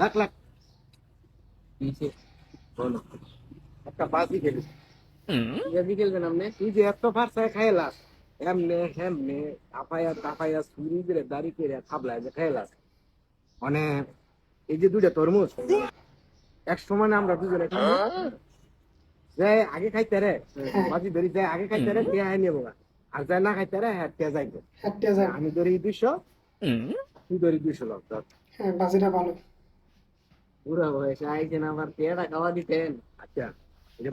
লাখ লাখ। একটা বাজি খেলি। যদি খেলবেন আপনি? তুই যে এত ফার্সায় খাইলাস এমনে হেমনে আপায়া তাপায়া সুরি করে দাড়ি করে খাবলায় যে খাইলাস মানে এই যে দুইটা তরমুজ এক সময় আমরা দুজনে যে আগে খাইতে রে বাজি ধরি যায় আগে খাইতে রে তে আয় নেব আর যায় না খাইতে রে হ্যাঁ তে যাইবো। আমি ধরি দুইশো তুই ধরি দুইশো লোক। হ্যাঁ বাজিটা ভালো। পুরা বয়সে আইছেন পেয়ারা খাওয়া দিতেন। আচ্ছা এটা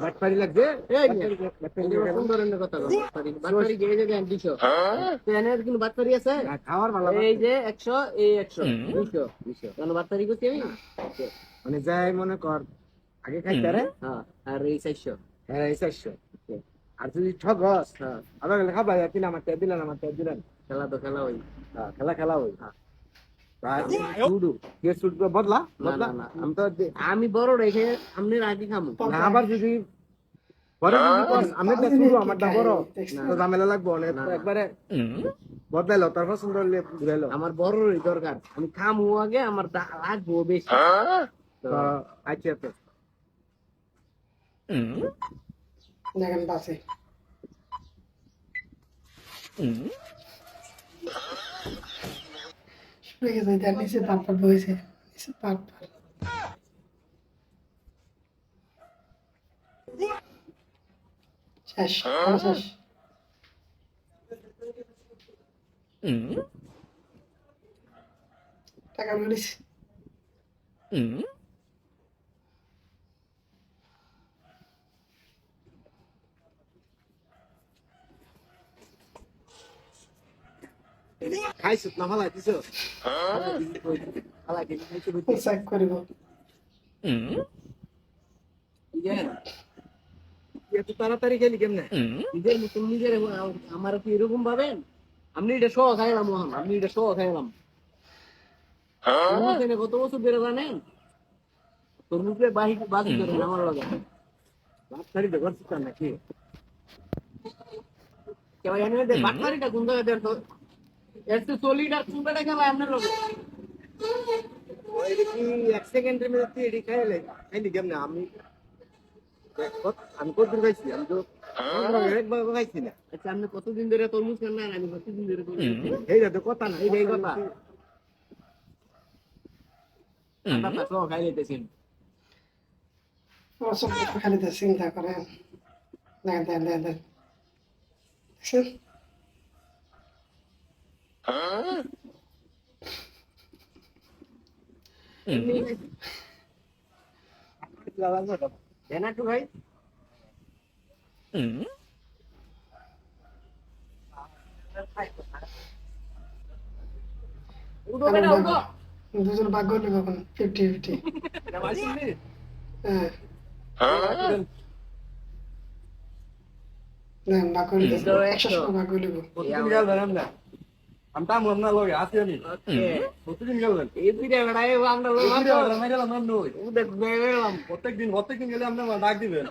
এই এই। সুন্দর কথা বাটপারি। বাটপারি গিয়ে যে দেন দুইশো। এনের কিন্তু বাটপারি আছে? না, খাওয়ার ভালো এই যে একশো, এই কেন বাটপারি করছি আমি? মানে যাই মনে কর আগে খাইতে রে হ্যাঁ, আর এই চারশো। হ্যাঁ এই চারশো। আর যদি ঠগস হ্যাঁ, আবার গেলে খাবা তিন আমার তে দিলেন আমার তে দিলেন খেলা তো খেলা ওই। হ্যাঁ, খেলা খেলা ওই সুড বদলা না, বদলা। আমি তো আমি বড় রেখে আপনি আগে খামো। না, আবার যদি বড় বড়। ঘুরাইলো। আমার বড়রই দরকার। আমি খামু আগে আমার দা- লাগবো বেশি। আচ্ছা তো দেখেন বাসে শুয়ে গেছে তার নিচে পাট পাট বইছে নিচে পাট পাট শেষ শেষ টাকা বলিস খাইছো, না ভালো দিছো? খাইতে বুঝছি। চেক বুঝলেন? এত তাড়াতাড়ি গেলি কেমনে? নিজের মতন নিজের আম- আমার কি এরকম ভাবেন? আপনি এটা সহ খাইলাম, মোহন। আপনি এটা সহ খাইলাম। কত বছর ধরে জানেন? তোর মুখে বাহি বাজি করেন আমার লগে? বাচ্চারি তো করছিস নাকি? কেউ জানি বাটমারিটা কোন জায়গায় এর তো চলিটা চুলটা খেলা আপনার লগে ওই কি এক সেকেন্ডের মধ্যে তুই এডি খাইলে খাইলি কেমনে আমি কত- আমি খাইছি? আমি তো একবার খাইছি না। আচ্ছা আপনি কতদিন ধরে তরমুজ খান না আর আমি কতদিন ধরে তো কথা না এইটাই কথা। আপনার সহ খাই লইতেছেন খালি চিন্তা করেন। দেখেন দেখেন দেখেন দেখেন দেখছেন দেন একটু ভাই দুজন ভাগ্য নেব এখন ফিফটি ফিফটি হ্যাঁ ভাগ্য নিতে একশো ভাগ্য নেব কতদিন গেল ধরেন না আমি তাম আপনার লগে আছি আমি ওকে কতদিন গেলেন এই পিঠে বেড়াই আমরা গেলাম প্রত্যেকদিন প্রত্যেকদিন গেলে আপনার ডাক দিবেন